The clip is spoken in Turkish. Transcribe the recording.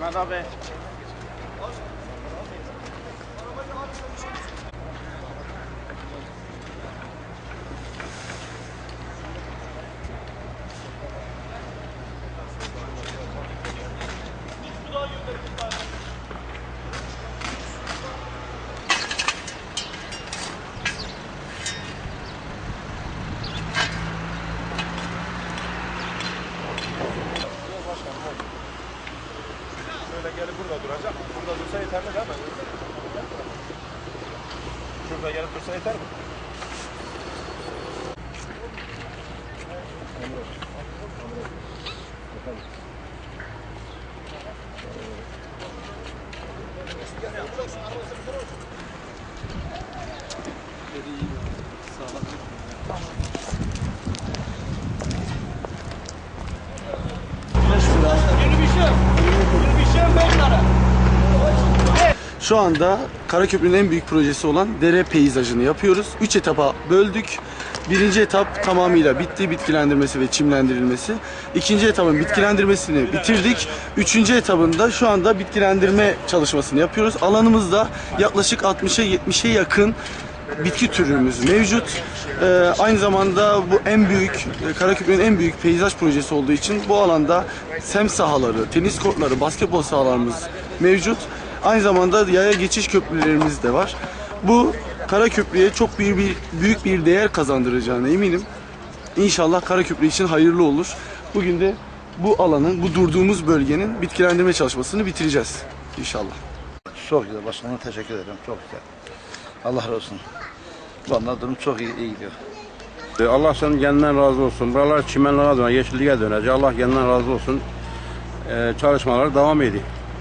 Na 90. Zaten gelip burada duracak. Burada dursa yeterli değil mi? Şurada gelip dursa yeter mi? Yeni bir şey yok. Şu anda Karaköprü'nün en büyük projesi olan dere peyzajını yapıyoruz. Üç etapa böldük. Birinci etap tamamıyla bitti, bitkilendirmesi ve çimlendirilmesi. İkinci etapın bitkilendirmesini bitirdik. Üçüncü etabında şu anda bitkilendirme çalışmasını yapıyoruz. Alanımızda yaklaşık 60'a 70'e yakın bitki türümüz mevcut. Ee, aynı zamanda bu en büyük, e, Karaköprü'nün en büyük peyzaj projesi olduğu için bu alanda sem sahaları, tenis kortları, basketbol sahalarımız mevcut. Aynı zamanda yaya geçiş köprülerimiz de var. Bu Karaköprü'ye çok büyük bir, büyük bir değer kazandıracağına eminim. İnşallah Karaköprü için hayırlı olur. Bugün de bu alanın, bu durduğumuz bölgenin bitkilendirme çalışmasını bitireceğiz inşallah. Çok güzel. Başkanım teşekkür ederim. Çok güzel. Allah razı olsun. Vallahi durum çok iyi, iyi gidiyor. E, Allah senin kendinden razı olsun. Buralar çimenliğe döner, yeşilliğe dönecek. Allah kendinden razı olsun. Ee, çalışmalar devam ediyor.